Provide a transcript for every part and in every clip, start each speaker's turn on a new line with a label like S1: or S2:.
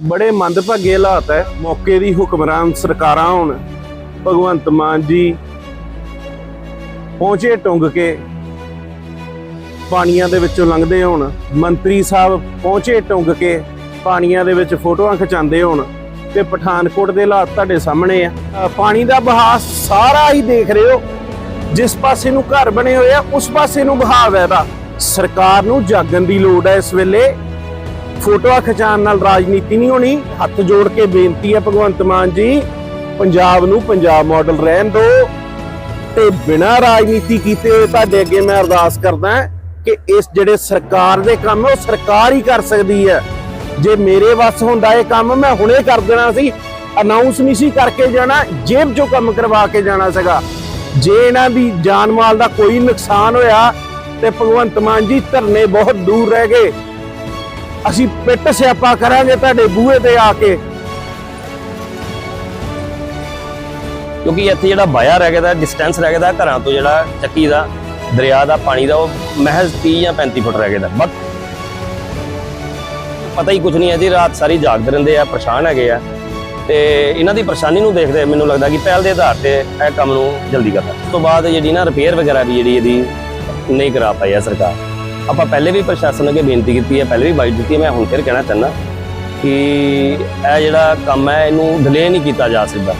S1: ਬੜੇ ਮੰਦਭਾਗੇ ਹਾਲਾਤ ਹੈ। ਮੌਕੇ ਦੀ ਹੁਕਮਰਾਨ ਸਰਕਾਰਾਂ ਹੁਣ ਭਗਵੰਤ ਮਾਨ ਜੀ ਪਹੁੰਚੇ ਟੁੰਗ ਕੇ। ਪਾਣੀਆਂ ਦੇ ਵਿੱਚੋਂ ਲੰਘਦੇ ਹੋਣ। ਮੰਤਰੀ ਸਾਹਿਬ ਪਹੁੰਚੇ ਟੁੰਗ ਕੇ ਪਾਣੀਆਂ ਦੇ ਵਿੱਚ ਫੋਟੋਆਂ ਖਿਚਾਉਂਦੇ ਹੋਣ ਤੇ ਪਠਾਨਕੋਟ ਦੇ ਹਾਲਾਤ ਤੁਹਾਡੇ ਸਾਹਮਣੇ ਆ। ਪਾਣੀ ਦਾ ਬਹਾਅ ਸਾਰਾ ਹੀ ਦੇਖ ਰਹੇ ਹੋ। ਜਿਸ ਪਾਸੇ ਨੂੰ ਘਰ ਬਣੇ ਹੋਏ ਆ, ਉਸ ਪਾਸੇ ਨੂੰ ਬਹਾਵ ਹੈ ਇਹਦਾ। ਸਰਕਾਰ ਨੂੰ ਜਾਗਣ ਦੀ ਲੋੜ ਹੈ ਇਸ ਵੇਲੇ। ਫੋਟੋਆਂ ਖਿਚਾਉਣ ਨਾਲ ਰਾਜਨੀਤੀ ਨਹੀਂ ਹੋਣੀ। ਹੱਥ ਜੋੜ ਕੇ ਬੇਨਤੀ ਹੈ ਭਗਵੰਤ ਮਾਨ ਜੀ, ਪੰਜਾਬ ਨੂੰ ਪੰਜਾਬ ਮਾਡਲ ਰਹਿਣ ਦਿਓ ਤੇ ਬਿਨਾਂ ਰਾਜਨੀਤੀ ਕੀਤੇ ਹੋਏ ਤੁਹਾਡੇ ਅੱਗੇ ਮੈਂ ਅਰਦਾਸ ਕਰਦਾ ਕਿ ਇਸ ਜਿਹੜੇ ਸਰਕਾਰ ਦੇ ਕੰਮ ਉਹ ਸਰਕਾਰ ਹੀ ਕਰ ਸਕਦੀ ਹੈ। ਜੇ ਮੇਰੇ ਵੱਸ ਹੁੰਦਾ ਇਹ ਕੰਮ, ਮੈਂ ਹੁਣੇ ਕਰ ਦੇਣਾ ਸੀ। ਅਨਾਉਂਸ ਨਹੀਂ ਸੀ ਕਰਕੇ ਜਾਣਾ, ਜੇਬ ਚੋਂ ਕੰਮ ਕਰਵਾ ਕੇ ਜਾਣਾ ਸੀਗਾ। ਜੇ ਇਹਨਾਂ ਦੀ ਜਾਨ ਮਾਲ ਦਾ ਕੋਈ ਨੁਕਸਾਨ ਹੋਇਆ ਤੇ ਭਗਵੰਤ ਮਾਨ ਜੀ ਧਰਨੇ ਬਹੁਤ ਦੂਰ ਰਹਿ ਗਏ। ਅਸੀਂ ਪਿੱਟ ਸਿਆਪਾ ਕਰਾਂਗੇ ਤੁਹਾਡੇ ਬੂਹੇ ਤੇ ਆ ਕੇ।
S2: ਕਿਉਂਕਿ ਇੱਥੇ ਜਿਹੜਾ ਬਾਇਆ ਰਹਿ ਗਿਆ ਦਾ ਡਿਸਟੈਂਸ ਰਹਿ ਗਿਆ ਦਾ, ਘਰਾਂ ਤੋਂ ਜਿਹੜਾ ਚੱਕੀ ਦਾ, ਦਰਿਆ ਦਾ, ਪਾਣੀ ਦਾ, ਉਹ ਮਹਿਜ਼ 30 ਜਾਂ 35 ਫੁੱਟ ਰਹਿ ਗਿਆ ਦਾ। ਬਸ ਪਤਾ ਹੀ ਕੁਝ ਨਹੀਂ ਹੈ ਜੀ, ਰਾਤ ਸਾਰੀ ਜਾਗਦੇ ਰਹਿੰਦੇ ਆ, ਪਰੇਸ਼ਾਨ ਹੈਗੇ ਆ। ਤੇ ਇਹਨਾਂ ਦੀ ਪਰੇਸ਼ਾਨੀ ਨੂੰ ਦੇਖਦੇ ਮੈਨੂੰ ਲੱਗਦਾ ਕਿ ਪਹਿਲ ਦੇ ਆਧਾਰ ਤੇ ਇਹ ਕੰਮ ਨੂੰ ਜਲਦੀ ਕਰਨਾ। ਉਸ ਤੋਂ ਬਾਅਦ ਜਿਹੜੀ ਨਾ ਰਿਪੇਅਰ ਵਗੈਰਾ ਵੀ ਜਿਹੜੀ ਇਹਦੀ ਨਹੀਂ ਕਰਾ ਪਾਈ ਹੈ ਸਰਕਾਰ। ਆਪਾਂ ਪਹਿਲੇ ਵੀ ਪ੍ਰਸ਼ਾਸਨ ਅੱਗੇ ਬੇਨਤੀ ਕੀਤੀ ਹੈ, ਪਹਿਲੇ ਵੀ ਬਾਈਟ ਦਿੱਤੀ ਹੈ, ਮੈਂ ਹੁਣ ਫਿਰ ਕਹਿਣਾ ਚਾਹੁੰਦਾ ਕਿ ਇਹ ਜਿਹੜਾ ਕੰਮ ਹੈ, ਇਹਨੂੰ ਡਿਲੇ ਨਹੀਂ ਕੀਤਾ ਜਾ ਸਕਦਾ।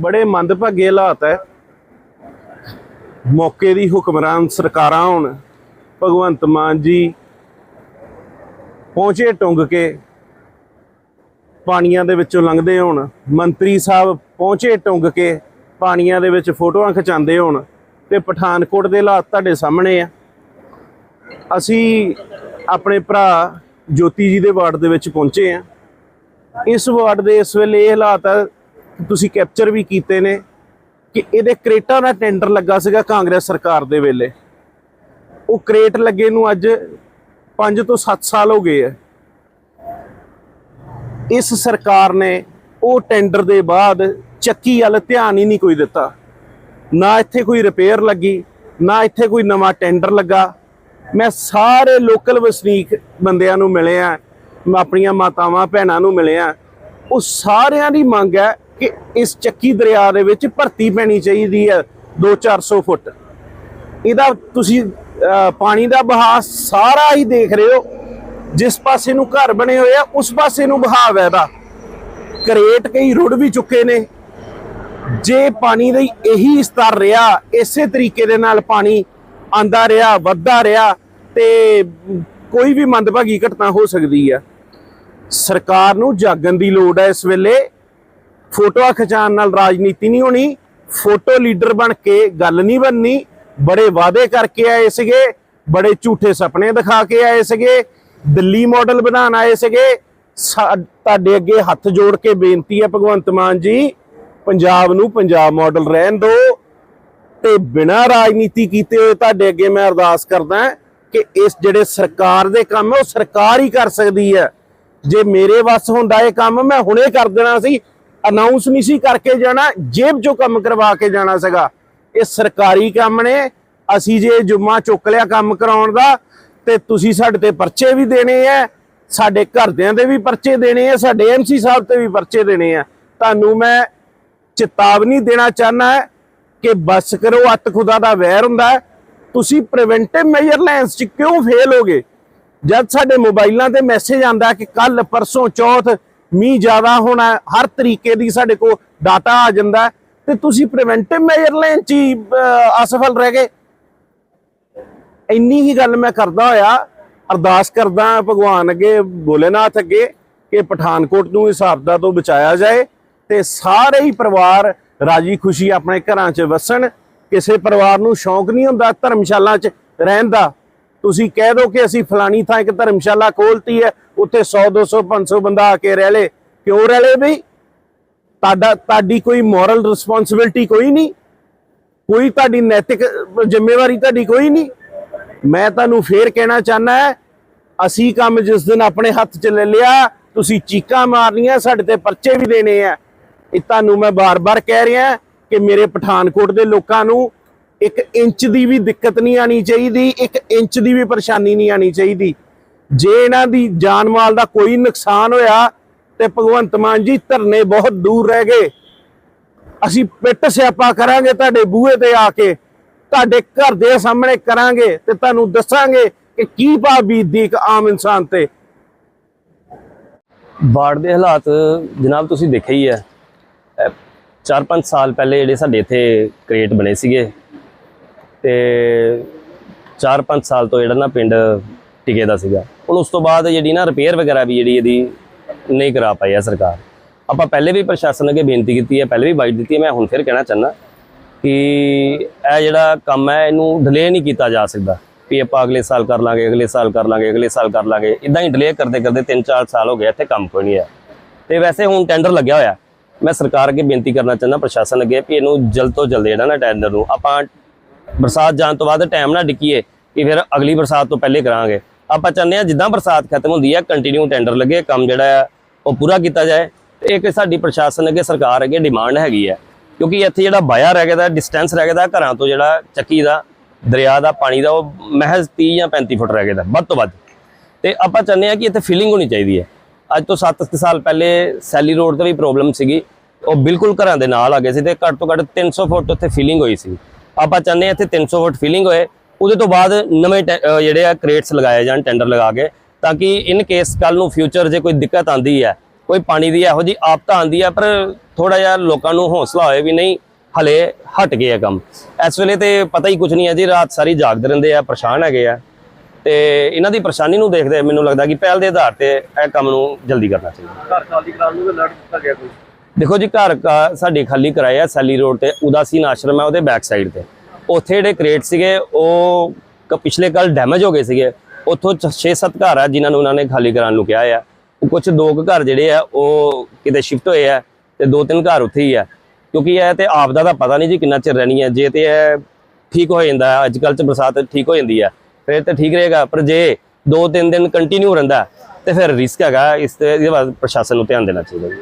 S1: ਬੜੇ ਮੰਦਭਾਗੇ ਹਾਲਾਤ ਹੈ। ਮੌਕੇ ਦੀ ਹੁਕਮਰਾਨ ਸਰਕਾਰਾਂ ਹੁਣ ਭਗਵੰਤ ਮਾਨ ਜੀ ਪਹੁੰਚੇ, ਟੁੰਗ ਕੇ ਪਾਣੀਆਂ ਦੇ ਵਿੱਚੋਂ ਲੰਘਦੇ ਹੋਣ, ਮੰਤਰੀ ਸਾਹਿਬ ਪਹੁੰਚੇ ਟੁੰਗ ਕੇ, ਪਾਣੀਆਂ ਦੇ ਵਿੱਚ ਫੋਟੋਆਂ ਖਿਚਾਉਂਦੇ ਹੋਣ ਤੇ ਪਠਾਨਕੋਟ ਦੇ ਹਾਲਾਤ ਤੁਹਾਡੇ ਸਾਹਮਣੇ ਆ। ਅਸੀਂ ਆਪਣੇ ਭਰਾ ਜੋਤੀ ਜੀ ਦੇ ਵਾਰਡ ਦੇ ਵਿੱਚ ਪਹੁੰਚੇ ਆ। ਇਸ ਵਾਰਡ ਦੇ ਇਸ ਵੇਲੇ ਇਹ ਹਾਲਾਤ ਆ, ਤੁਸੀਂ ਕੈਪਚਰ ਵੀ ਕੀਤੇ ਨੇ ਕਿ ਇਹਦੇ ਕ੍ਰੇਟਾਂ ਦਾ ਟੈਂਡਰ ਲੱਗਾ ਸੀਗਾ ਕਾਂਗਰਸ ਸਰਕਾਰ ਦੇ ਵੇਲੇ। ਉਹ ਕ੍ਰੇਟ ਲੱਗੇ ਨੂੰ ਅੱਜ 5 ਤੋਂ 7 ਸਾਲ ਹੋ ਗਏ ਆ। ਇਸ ਸਰਕਾਰ ਨੇ ਉਹ ਟੈਂਡਰ ਦੇ ਬਾਅਦ ਚੱਕੀ ਵੱਲ ਧਿਆਨ ਹੀ ਨਹੀਂ ਕੋਈ ਦਿੱਤਾ। ਨਾ ਇੱਥੇ ਕੋਈ ਰਿਪੇਅਰ ਲੱਗੀ, ਨਾ ਇੱਥੇ ਕੋਈ ਨਵਾਂ ਟੈਂਡਰ ਲੱਗਾ। ਮੈਂ ਸਾਰੇ ਲੋਕਲ ਵਸਨੀਕ ਬੰਦਿਆਂ ਨੂੰ ਮਿਲਿਆ ਮੈਂ ਆਪਣੀਆਂ ਮਾਤਾਵਾਂ ਭੈਣਾਂ ਨੂੰ ਮਿਲਿਆ ਉਹ ਸਾਰਿਆਂ ਦੀ ਮੰਗ ਹੈ ਕਿ ਇਸ ਚੱਕੀ ਦਰਿਆ ਦੇ ਵਿੱਚ ਭਰਤੀ ਪੈਣੀ ਚਾਹੀਦੀ ਹੈ 2-400 ਫੁੱਟ। ਇਹਦਾ ਤੁਸੀਂ ਪਾਣੀ ਦਾ ਬਹਾਅ ਸਾਰਾ ਹੀ ਦੇਖ ਰਹੇ ਹੋ। ਜਿਸ ਪਾਸੇ ਨੂੰ ਘਰ ਬਣੇ ਹੋਏ ਆ, ਉਸ ਪਾਸੇ ਨੂੰ ਬਹਾਵ ਹੈ ਇਹਦਾ ਕਰੇਟ ਕਈ ਰੁੜ ਵੀ ਚੁੱਕੇ ਨੇ। ਜੇ ਪਾਣੀ ਦਾ ਇਹੀ ਸਤਰ ਰਿਹਾ, ਇਸੇ ਤਰੀਕੇ ਦੇ ਨਾਲ ਪਾਣੀ ਆਂਦਾ ਰਿਹਾ, ਵੱਧਦਾ ਰਿਹਾ, ਤੇ ਕੋਈ ਵੀ ਮੰਦਭਾਗੀ ਘਟਨਾ ਹੋ ਸਕਦੀ ਆ। ਸਰਕਾਰ ਨੂੰ ਜਾਗਣ ਦੀ ਲੋੜ ਹੈ ਇਸ ਵੇਲੇ। ਫੋਟੋਆਂ ਖਿਚਾਉਣ ਨਾਲ ਰਾਜਨੀਤੀ ਨਹੀਂ ਹੋਣੀ। ਫੋਟੋ ਲੀਡਰ ਬਣ ਕੇ ਗੱਲ ਨਹੀਂ ਬਣਨੀ। ਬੜੇ ਵਾਅਦੇ ਕਰਕੇ ਆਏ ਸੀਗੇ। ਬੜੇ ਝੂਠੇ ਸੁਪਨੇ ਦਿਖਾ ਕੇ ਆਏ ਸੀਗੇ। ਦਿੱਲੀ ਮਾਡਲ ਬਣਾਉਣ ਆਏ ਸੀਗੇ। ਸਾ- ਤੁਹਾਡੇ ਅੱਗੇ ਹੱਥ ਜੋੜ ਕੇ ਬੇਨਤੀ ਹੈ ਭਗਵੰਤ ਮਾਨ ਜੀ, ਪੰਜਾਬ ਨੂੰ ਪੰਜਾਬ ਮਾਡਲ ਰਹਿਣ ਦਿਓ। ਤੇ ਬਿਨਾਂ ਰਾਜਨੀਤੀ ਕੀਤੇ ਹੋਏ ਤੁਹਾਡੇ ਅੱਗੇ ਮੈਂ ਅਰਦਾਸ ਕਰਦਾ ਕਿ ਇਸ ਜਿਹੜੇ ਸਰਕਾਰ ਦੇ ਕੰਮ ਉਹ ਸਰਕਾਰ ਹੀ ਕਰ ਸਕਦੀ ਹੈ। ਜੇ ਮੇਰੇ ਵੱਸ ਹੁੰਦਾ ਇਹ ਕੰਮ, ਮੈਂ ਹੁਣੇ ਕਰ ਦੇਣਾ ਸੀ। ਅਨਾਉਂਸ ਨਹੀਂ ਸੀ ਕਰਕੇ ਜਾਣਾ, ਜੇਬ ਜੋ ਕੰਮ ਕਰਵਾ ਕੇ ਜਾਣਾ ਸੀਗਾ। ਇਹ ਸਰਕਾਰੀ ਕੰਮ ਨੇ। ਅਸੀਂ ਜੇ ਜੁਮਾ ਚੁੱਕ ਲਿਆ ਕੰਮ ਕਰਾਉਣ ਦਾ ਤੇ ਤੁਸੀਂ ਸਾਡੇ ਤੇ ਪਰਚੇ ਵੀ ਦੇਣੇ ਆ ਸਾਡੇ ਘਰਦਿਆਂ ਦੇ ਵੀ ਪਰਚੇ ਦੇਣੇ ਆ ਸਾਡੇ ਐਮਸੀ ਸਾਹਿਬ ਤੇ ਵੀ ਪਰਚੇ ਦੇਣੇ ਆ। ਤੁਹਾਨੂੰ ਮੈਂ ਚੇਤਾਵਨੀ ਦੇਣਾ ਚਾਹਨਾ ਹੈ ਕਿ ਬਸ ਕਰੋ ਅੱਤ ਖੁਦਾ ਦਾ ਵੈਰ ਹੁੰਦਾ ਤੁਸੀਂ ਪ੍ਰੀਵੈਂਟਿਵ ਮੈਜਰ ਲੈਂਸ ਚ ਕਿਉਂ ਫੇਲ ਹੋਗੇ ਜਦ ਸਾਡੇ ਮੋਬਾਈਲਾਂ ਤੇ ਮੈਸੇਜ ਆਂਦਾ ਕਿ ਕੱਲ ਪਰਸੋਂ ਚੌਥ ਮੀਂਹ ਜ਼ਿਆਦਾ ਹੋਣਾ ਹਰ ਤਰੀਕੇ ਦੀ ਸਾਡੇ ਕੋਲ ਡਾਟਾ ਆ ਜਾਂਦਾ ਹੈ, ਤੇ ਤੁਸੀਂ ਪ੍ਰੀਵੈਂਟਿਵ ਮੈਜਰ ਲੈਣ ਚ ਹੀ ਅਸਫਲ ਰਹਿ ਗਏ। ਇੰਨੀ ਹੀ ਗੱਲ ਮੈਂ ਕਰਦਾ ਹੋਇਆ, ਅਰਦਾਸ ਕਰਦਾ ਭਗਵਾਨ ਅੱਗੇ, ਭੋਲੇਨਾਥ ਅੱਗੇ, ਕਿ ਪਠਾਨਕੋਟ ਨੂੰ ਇਸ ਆਪਦਾ ਤੋਂ ਬਚਾਇਆ ਜਾਏ ਤੇ ਸਾਰੇ ਹੀ ਪਰਿਵਾਰ ਰਾਜੀ ਖੁਸ਼ੀ ਆਪਣੇ ਘਰਾਂ 'ਚ ਵਸਣ। ਕਿਸੇ ਪਰਿਵਾਰ ਨੂੰ ਸ਼ੌਂਕ ਨਹੀਂ ਹੁੰਦਾ ਧਰਮਸ਼ਾਲਾ 'ਚ ਰਹਿਣ ਦਾ। ਤੁਸੀਂ ਕਹਿ ਦਿਓ ਕਿ ਅਸੀਂ ਫਲਾਣੀ ਥਾਂ ਇੱਕ ਧਰਮਸ਼ਾਲਾ ਖੋਲਤੀ ਹੈ, ਉੱਥੇ 100 200 500 ਬੰਦਾ ਆ ਕੇ ਰਹਿ ਲੇ। ਕਿਉਂ ਰਹਿ ਲੇ ਬਈ? ਤੁਹਾਡਾ, ਤੁਹਾਡੀ ਕੋਈ ਮੋਰਲ ਰਿਸਪੌਂਸਿਬਿਲਟੀ ਕੋਈ ਨਹੀਂ। ਕੋਈ ਤੁਹਾਡੀ ਨੈਤਿਕ ਜ਼ਿੰਮੇਵਾਰੀ ਤੁਹਾਡੀ ਕੋਈ ਨਹੀਂ। ਮੈਂ ਤੁਹਾਨੂੰ ਫੇਰ ਕਹਿਣਾ ਚਾਹਨਾ ਅਸੀਂ ਕੰਮ ਜਿਸ ਦਿਨ ਆਪਣੇ ਹੱਥ 'ਚ ਲੈ ਲਿਆ, ਤੁਸੀਂ ਚੀਕਾਂ ਮਾਰਨੀਆਂ, ਸਾਡੇ ਤੇ ਪਰਚੇ ਵੀ ਦੇਣੇ ਆ। ਇਹ ਤੁਹਾਨੂੰ ਮੈਂ ਬਾਰ-ਬਾਰ ਕਹਿ ਰਿਹਾ ਕਿ ਮੇਰੇ ਪਠਾਨਕੋਟ ਦੇ ਲੋਕਾਂ ਨੂੰ ਇੱਕ ਇੰਚ ਦੀ ਵੀ ਦਿੱਕਤ ਨਹੀਂ ਆਣੀ ਚਾਹੀਦੀ, ਇੱਕ ਇੰਚ ਦੀ ਵੀ ਪਰੇਸ਼ਾਨੀ ਨਹੀਂ ਆਣੀ ਚਾਹੀਦੀ। ਜੇ ਇਹਨਾਂ ਦੀ ਜਾਨ ਮਾਲ ਦਾ ਕੋਈ ਨੁਕਸਾਨ ਹੋਇਆ ਤੇ ਭਗਵੰਤ ਮਾਨ ਜੀ ਧਰਨੇ ਬਹੁਤ ਦੂਰ ਰਹਿ ਗਏ। ਅਸੀਂ ਪਿੱਟ ਸਿਆਪਾ ਕਰਾਂਗੇ ਤੁਹਾਡੇ ਬੂਹੇ ਤੇ ਆ ਕੇ। ਤੁਹਾਡੇ ਘਰ ਦੇ ਸਾਹਮਣੇ ਕਰਾਂਗੇ ਤੇ ਤੁਹਾਨੂੰ ਦੱਸਾਂਗੇ ਕਿ ਕੀ ਭਾਅ ਬੀਤਦੀ ਇੱਕ ਆਮ ਇਨਸਾਨ ਤੇ।
S2: ਬਾੜ ਦੇ ਹਾਲਾਤ ਜਨਾਬ ਤੁਸੀਂ ਦੇਖਿਆ ਹੀ ਹੈ। 4-5 ਸਾਲ ਪਹਿਲੇ ਜਿਹੜੇ ਸਾਡੇ ਇੱਥੇ ਕ੍ਰੀਏਟ ਬਣੇ ਸੀਗੇ ਤੇ 4-5 ਸਾਲ ਤੋਂ ਜਿਹੜਾ ਨਾ ਪਿੰਡ ਟਿਕੇ ਦਾ ਸੀਗਾ। ਹੁਣ ਉਸ ਤੋਂ ਬਾਅਦ ਜਿਹੜੀ ਨਾ ਰਿਪੇਅਰ ਵਗੈਰਾ ਵੀ ਜਿਹੜੀ ਇਹਦੀ ਨਹੀਂ ਕਰਾ ਪਾਈ ਹੈ ਸਰਕਾਰ। ਆਪਾਂ ਪਹਿਲੇ ਵੀ ਪ੍ਰਸ਼ਾਸਨ ਅੱਗੇ ਬੇਨਤੀ ਕੀਤੀ ਹੈ, ਪਹਿਲੇ ਵੀ ਬਾਈਟ ਦਿੱਤੀ ਹੈ, ਮੈਂ ਹੁਣ ਫਿਰ ਕਹਿਣਾ ਚਾਹੁੰਦਾ ਕਿ ਇਹ ਜਿਹੜਾ ਕੰਮ ਹੈ, ਇਹਨੂੰ ਡਿਲੇ ਨਹੀਂ ਕੀਤਾ ਜਾ ਸਕਦਾ ਵੀ ਆਪਾਂ ਅਗਲੇ ਸਾਲ ਕਰ ਲਾਂਗੇ, ਅਗਲੇ ਸਾਲ ਕਰ ਲਾਂਗੇ, ਅਗਲੇ ਸਾਲ ਕਰ ਲਾਂਗੇ। ਇਦਾਂ ਹੀ ਡਿਲੇ ਕਰਦੇ ਕਰਦੇ 3-4 ਸਾਲ ਹੋ ਗਏ, ਇੱਥੇ ਕੰਮ ਕੋਈ ਨਹੀਂ ਹੈ। ਤੇ ਵੈਸੇ ਹੁਣ ਟੈਂਡਰ ਲੱਗਿਆ ਹੋਇਆ। ਮੈਂ ਸਰਕਾਰ ਅੱਗੇ ਬੇਨਤੀ ਕਰਨਾ ਚਾਹੁੰਦਾ, ਪ੍ਰਸ਼ਾਸਨ ਅੱਗੇ, ਵੀ ਇਹਨੂੰ ਜਲਦ ਤੋਂ ਜਲਦ ਜਿਹੜਾ ਨਾ ਟੈਂਡਰ ਨੂੰ ਆਪਾਂ ਬਰਸਾਤ ਜਾਣ ਤੋਂ ਬਾਅਦ ਟਾਈਮ ਨਾ ਡਿੱਕੀਏ ਕਿ ਫਿਰ ਅਗਲੀ ਬਰਸਾਤ ਤੋਂ ਪਹਿਲੇ ਕਰਾਂਗੇ। ਆਪਾਂ ਚਾਹੁੰਦੇ ਹਾਂ ਜਿੱਦਾਂ ਬਰਸਾਤ ਖਤਮ ਹੁੰਦੀ ਹੈ ਕੰਟੀਨਿਊ ਟੈਂਡਰ ਲੱਗੇ, ਕੰਮ ਜਿਹੜਾ ਹੈ, ਉਹ ਪੂਰਾ ਕੀਤਾ ਜਾਏ। ਤੇ ਇੱਕ ਸਾਡੀ ਪ੍ਰਸ਼ਾਸਨ ਅੱਗੇ, ਸਰਕਾਰ ਅੱਗੇ ਡਿਮਾਂਡ ਹੈਗੀ ਹੈ। ਕਿਉਂਕਿ ਇੱਥੇ ਜਿਹੜਾ ਬਾਇਆ ਰਹਿ ਗਿਆ ਦਾ ਡਿਸਟੈਂਸ ਰਹਿ ਗਿਆ ਦਾ, ਘਰਾਂ ਤੋਂ ਜਿਹੜਾ ਚੱਕੀ ਦਾ, ਦਰਿਆ ਦਾ, ਪਾਣੀ ਦਾ, ਉਹ ਮਹਿਜ਼ 30 ਜਾਂ 35 ਫੁੱਟ ਰਹਿ ਗਿਆ ਦਾ, ਵੱਧ ਤੋਂ ਵੱਧ। ਤੇ ਆਪਾਂ ਚਾਹੁੰਦੇ ਹਾਂ ਕਿ ਇੱਥੇ ਫਿਲਿੰਗ ਹੋਣੀ ਚਾਹੀਦੀ ਹੈ। ਅੱਜ ਤੋਂ 7 ਸਾਲ ਪਹਿਲੇ ਸੈਲੀ ਰੋਡ ਤੇ ਵੀ ਪ੍ਰੋਬਲਮ ਸੀਗੀ। ਉਹ ਬਿਲਕੁਲ ਘਰਾਂ ਦੇ ਨਾਲ ਆ ਗਏ ਸੀ ਤੇ ਘੱਟ ਤੋਂ ਘੱਟ 300 ਫੁੱਟ ਉੱਥੇ ਫਿਲਿੰਗ ਹੋਈ ਸੀ। ਆਪਾਂ ਚਾਹੁੰਦੇ ਹਾਂ ਇੱਥੇ 300 ਫੁੱਟ ਫਿਲਿੰਗ ਹੋਏ। ਉਹਦੇ ਤੋਂ ਬਾਅਦ ਨਵੇਂ ਟੈ- ਜਿਹੜੇ ਆ ਕ੍ਰੇਟਸ ਲਗਾਏ ਜਾਣ ਟੈਂਡਰ ਲਗਾ ਕੇ, ਤਾਂ ਕਿ ਇਨ ਕੇਸ ਕੱਲ ਨੂੰ ਫਿਊਚਰ ਜੇ ਕੋਈ ਦਿੱਕਤ ਆਂਦੀ ਹੈ ਕੋਈ ਪਾਣੀ ਦੀ ਇਹੋ ਜੀ ਆਪਤਾ ਆਂਦੀ ਹੈ ਪਰ ਥੋੜਾ ਜਿਹਾ ਲੋਕਾਂ ਨੂੰ ਹੌਸਲਾ ਹੋਏ ਵੀ ਨਹੀਂ ਹਲੇ ਹਟ ਗਏ ਆ ਕੰਮ। ਇਸ ਵੇਲੇ ਤੇ ਪਤਾ ਹੀ ਕੁਝ ਨਹੀਂ ਹੈ ਜੀ ਰਾਤ ਸਾਰੀ ਜਾਗਦੇ ਰਹਿੰਦੇ ਆ ਪਰੇਸ਼ਾਨ ਹੈਗੇ ਆ। ਤੇ ਇਹਨਾਂ ਦੀ ਪਰੇਸ਼ਾਨੀ ਨੂੰ ਦੇਖਦੇ ਮੈਨੂੰ ਲੱਗਦਾ ਕਿ ਪਹਿਲ ਦੇ ਆਧਾਰ ਤੇ ਇਹ ਕੰਮ ਨੂੰ ਜਲਦੀ ਕਰਨਾ ਚਾਹੀਦਾ।
S3: ਘਰ ਖਾਲੀ ਕਰਾਉਣ ਨੂੰ ਲੜ ਦਿੱਤਾ ਗਿਆ ਕੋਈ?
S2: ਦੇਖੋ ਜੀ ਘਰ ਸਾਡੇ ਖਾਲੀ ਕਰਾਏ ਆ ਸੈਲੀ ਰੋਡ ਤੇ ਉਦਾਸੀਨ ਆਸ਼ਰਮ ਹੈ ਉਹਦੇ ਬੈਕ ਸਾਈਡ ਤੇ। ਉੱਥੇ ਜਿਹੜੇ ਕ੍ਰੇਟ ਸੀਗੇ ਉਹ ਪਿਛਲੇ ਕੱਲ ਡੈਮੇਜ ਹੋ ਗਏ ਸੀਗੇ। ਉੱਥੋਂ 6-7 ਘਰ ਆ ਜਿਨ੍ਹਾਂ ਨੂੰ ਉਹਨਾਂ ਨੇ ਖਾਲੀ ਕਰਾਉਣ ਨੂੰ ਕਿਹਾ ਆ। ਕੁਝ ਦੋ ਕੁ ਘਰ ਜਿਹੜੇ ਆ, ਉਹ ਕਿਤੇ ਸ਼ਿਫਟ ਹੋਏ ਆ ਤੇ ਦੋ ਤਿੰਨ ਘਰ ਉੱਥੇ ਹੀ ਆ। ਕਿਉਂਕਿ ਇਹ ਤੇ ਆਪਦਾ ਦਾ ਪਤਾ ਨਹੀਂ ਜੀ ਕਿੰਨਾ ਚਿਰ ਰਹਿਣੀ ਹੈ ਜੇ ਤੇ ਇਹ ਠੀਕ ਹੋ ਜਾਂਦਾ ਅੱਜ ਕੱਲ੍ਹ ਚ ਬਰਸਾਤ ਠੀਕ ਹੋ ਜਾਂਦੀ ਹੈ ਫਿਰ ਤੇ ਠੀਕ ਰਹੇਗਾ। ਪਰ ਜੇ ਦੋ ਤਿੰਨ ਦਿਨ ਕੰਟੀਨਿਊ ਰਹਿੰਦਾ, ਤੇ ਫਿਰ ਰਿਸਕ ਹੈਗਾ। ਇਸ ਤੇ ਇਹਦੇ ਬਾਰੇ ਪ੍ਰਸ਼ਾਸਨ ਨੂੰ ਧਿਆਨ ਦੇਣਾ ਚਾਹੀਦਾ ਜੀ।